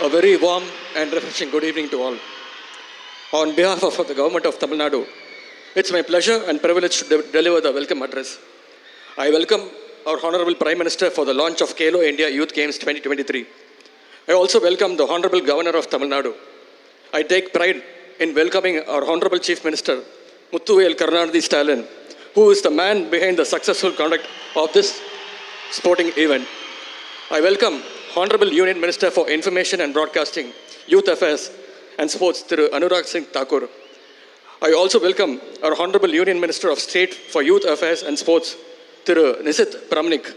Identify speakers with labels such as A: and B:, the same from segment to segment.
A: A very warm and refreshing good evening to all. On behalf of the government of Tamil Nadu, it's my pleasure and privilege to de- deliver the welcome address. I welcome our Honorable Prime Minister for the launch of Kalo India Youth Games 2023. I also welcome the Honorable Governor of Tamil Nadu. I take pride in welcoming our Honorable Chief Minister, Muthuvel Karunanidhi Stalin, who is the man behind the successful conduct of this sporting event. I welcome Honorable Union Minister for Information and Broadcasting, Youth Affairs and Sports, Thiru Anurag Singh Thakur. I also welcome our Honorable Union Minister of State for Youth Affairs and Sports, Thiru Nisit Pramnik.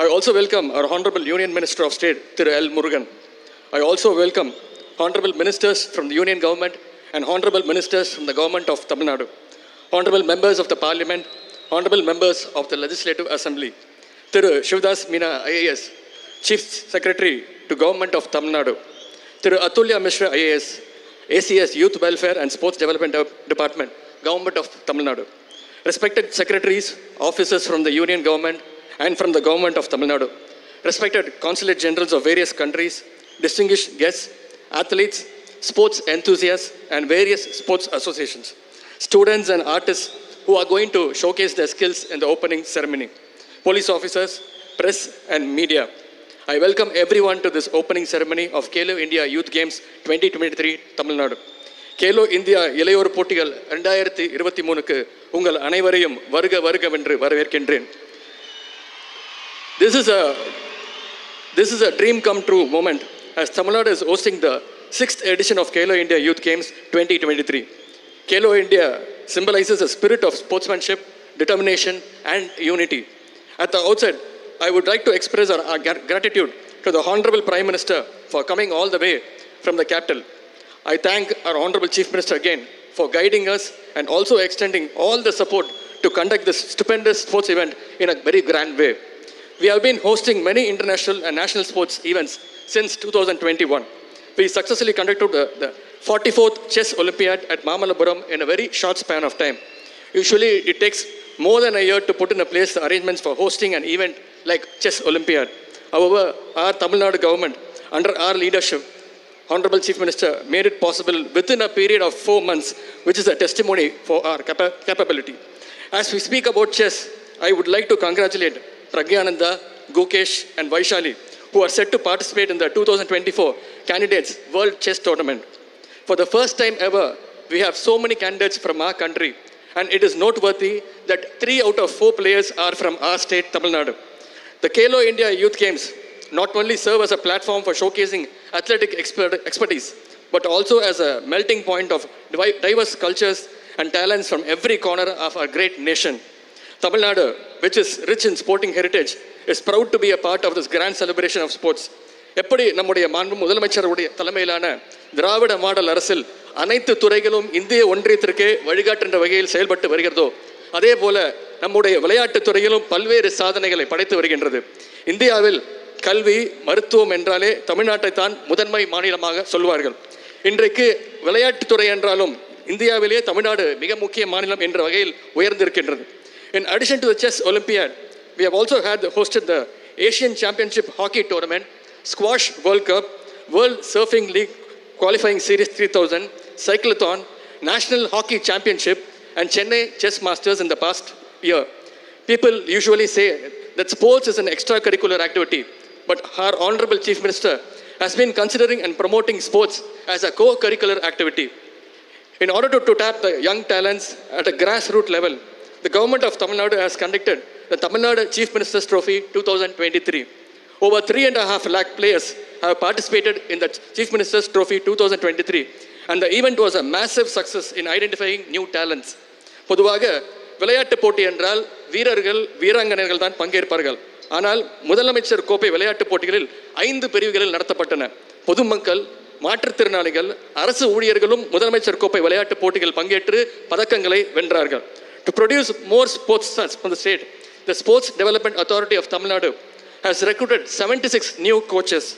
A: I also welcome our Honorable Union Minister of State, Thiru L. Murugan. I also welcome Honorable Ministers from the Union Government and Honorable Ministers from the Government of Tamil Nadu, Honorable Members of the Parliament, Honorable Members of the Legislative Assembly, Thiru Shivdas Meena IAS, Chief Secretary to Government of Tamil Nadu, Thiru Atulya Mishra IAS, ACS Youth Welfare and Sports Development De- Department, Government of Tamil Nadu, respected secretaries, officers from the Union Government and from the Government of Tamil Nadu, respected consulate generals of various countries, distinguished guests, athletes, sports enthusiasts, and various sports associations, students and artists who are going to showcase their skills in the opening ceremony, police officers, press, and media. I I welcome to to opening opening of Khelo India youth games twenty twenty three Tamil Nadu Khelo India இளையோர் போட்டிகள் ரெண்டாயிரத்தி இருபத்தி மூணுக்கு உங்கள் அனைவரையும் வருக வருகவென்று வரவேற்கின்றேன். This is a this is a dream come true moment as Tamil Nadu is hosting the sixth edition of Khelo India youth games twenty twenty three Khelo India symbolises a spirit of sportsmanship determination and unity at the outside I would like to express our, our gratitude to the Honorable Prime Minister for coming all the way from the capital. I thank our Honorable Chief Minister again for guiding us and also extending all the support to conduct this stupendous sports event in a very grand way. We have been hosting many international and national sports events since 2021. We successfully conducted the, the 44th Chess Olympiad at Mamalapuram in a very short span of time. Usually, it takes more than a year to put in place the arrangements for hosting an event like Chess Olympiad. However, our Tamil Nadu government, under our leadership, Honorable Chief Minister, made it possible within a period of four months, which is a testimony for our capa- capability. As we speak about chess, I would like to congratulate Pragyananda, Gukesh, and Vaishali, who are set to participate in the 2024 Candidates World Chess Tournament. For the first time ever, we have so many candidates from our country, and it is noteworthy that three out of four players are from our state, Tamil Nadu. The Kalo India Youth Games not only serve as a platform for showcasing athletic expert, expertise, but also as a melting point of diverse cultures and talents from every corner of our great nation. Tamil Nadu, which is rich in sporting heritage, is proud to be a part of this grand celebration of sports. எப்படி நம்முடைய மாண்பு முதலமைச்சருடைய தலைமையிலான திராவிட model அரசில் அனைத்து துறைகளும் இந்திய ஒன்றியத்திற்கே வழிகாட்டுகின்ற வகையில் செயல்பட்டு வருகிறதோ அதே போல நம்முடைய விளையாட்டுத் துறையிலும் பல்வேறு சாதனைகளை படைத்து வருகின்றது. இந்தியாவில் கல்வி மருத்துவம் என்றாலே தமிழ்நாட்டை தான் முதன்மை மாநிலமாக சொல்வார்கள். இன்றைக்கு விளையாட்டுத்துறை என்றாலும் இந்தியாவிலே தமிழ்நாடு மிக முக்கிய மாநிலம் என்ற வகையில் உயர்ந்திருக்கின்றது. In addition to the chess Olympiad, we also also had hosted the Asian championship hockey Tournament, Squash World Cup, World Surfing League Qualifying Series 3000, Cyclothon, National Hockey Championship, and Chennai Chess Masters in the past year. People usually say that sports is an extracurricular activity, but our Honorable Chief Minister has been considering and promoting sports as a co curricular activity. In order to, to tap the young talents at a grassroots level, the government of Tamil Nadu has conducted the Tamil Nadu Chief Minister's Trophy 2023. Over three and a half lakh players have participated in the Chief Minister's Trophy 2023, and the event was a massive success in identifying new talents. பொதுவாக விளையாட்டுப் போட்டி என்றால் வீரர்கள் வீராங்கனைகள் தான் பங்கேற்பார்கள். ஆனால் முதலமைச்சர் கோப்பை விளையாட்டுப் போட்டிகளில் ஐந்து பிரிவுகளில் நடத்தப்பட்டன. பொதுமக்கள் மாற்றுத்திறனாளிகள் அரசு ஊழியர்களும் முதலமைச்சர் கோப்பை விளையாட்டுப் போட்டிகள் பங்கேற்று பதக்கங்களை வென்றார்கள். To produce more sports from the state the sports development authority of Tamil Nadu has recruited 76 new coaches.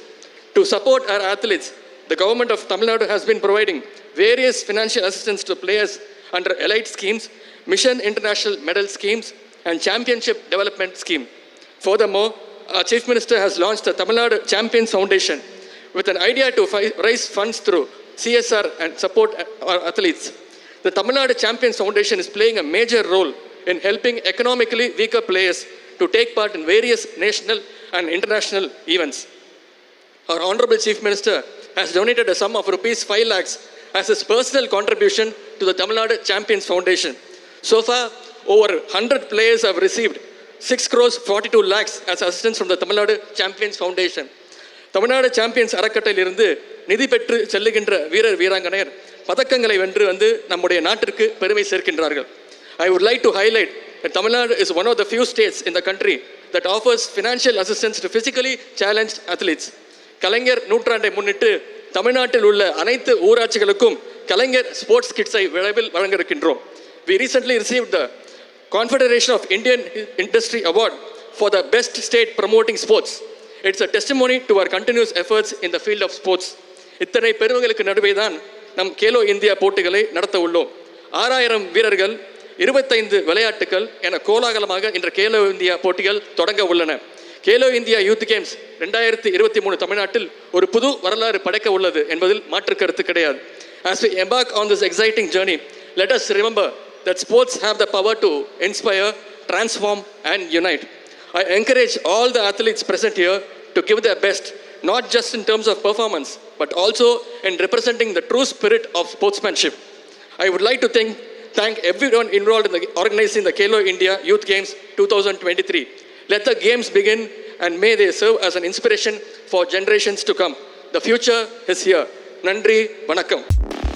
A: To support our athletes, the government of Tamil Nadu has been providing various financial assistance to players under elite schemes, Mission International Medal schemes, and Championship Development Scheme. Furthermore, our Chief Minister has launched the Tamil Nadu Champions Foundation, with an idea to raise funds through CSR and support uh, our athletes. The Tamil Nadu Champions Foundation is playing a major role in helping economically weaker players to take part in various national and international events. Our Honorable Chief Minister has donated a sum of rupees 5 lakhs as his personal contribution to the Tamil Nadu Champions Foundation. So far, over 100 players have received 6 crores 42 lakhs as assistance from the Tamil Nadu Champions Foundation. Tamil Nadu champions அறக்கட்டளையிலிருந்து நிதி பெற்று செல்லுகின்ற வீரர் வீராங்கனையர் பதக்கங்களை வென்று வந்து நம்முடைய நாட்டிற்கு பெருமை சேர்க்கின்றார்கள் ஐ would like to highlight And Tamil Nadu is one of the few states in the country that offers financial assistance to physically challenged athletes. Kalaignar நூற்றாண்டை முன்னிட்டு தமிழ்நாட்டில் உள்ள அனைத்து ஊராட்சிகளுக்கும் கலைஞர் ஸ்போர்ட்ஸ் கிட்ஸை விரைவில் வழங்க இருக்கின்றோம் we recently receive the confederation of Indian industry award for the best state promoting sports it's a testimony to our continues efforts in the field of sports இத்தனை பெருமைகளுக்கு நடுவே தான் நம் கேலோ இந்தியா போட்டிகளை நடத்த உள்ளோம் ஆறாயிரம் வீரர்கள் இருபத்தைந்து விளையாட்டுகள் என கோலாகலமாக இன்று கேலோ இந்தியா போட்டிகள் தொடங்க உள்ளன கேலோ இந்தியா யூத் கேம்ஸ் ரெண்டாயிரத்தி இருபத்தி மூணு தமிழ்நாட்டில் ஒரு புது வரலாறு படைக்க உள்ளது என்பதில் மாற்று கருத்து கிடையாது As we embark on this exciting journey, let us remember that sports have the power to inspire, transform, and unite. I encourage all the athletes present here to give their best, not just in terms of performance, but also in representing the true spirit of sportsmanship. I would like to thank, thank everyone involved in the, organizing the Kelo India Youth Games 2023. Let the games begin and may they serve as an inspiration for generations to come. The future is here. Nandri, Vanakkam.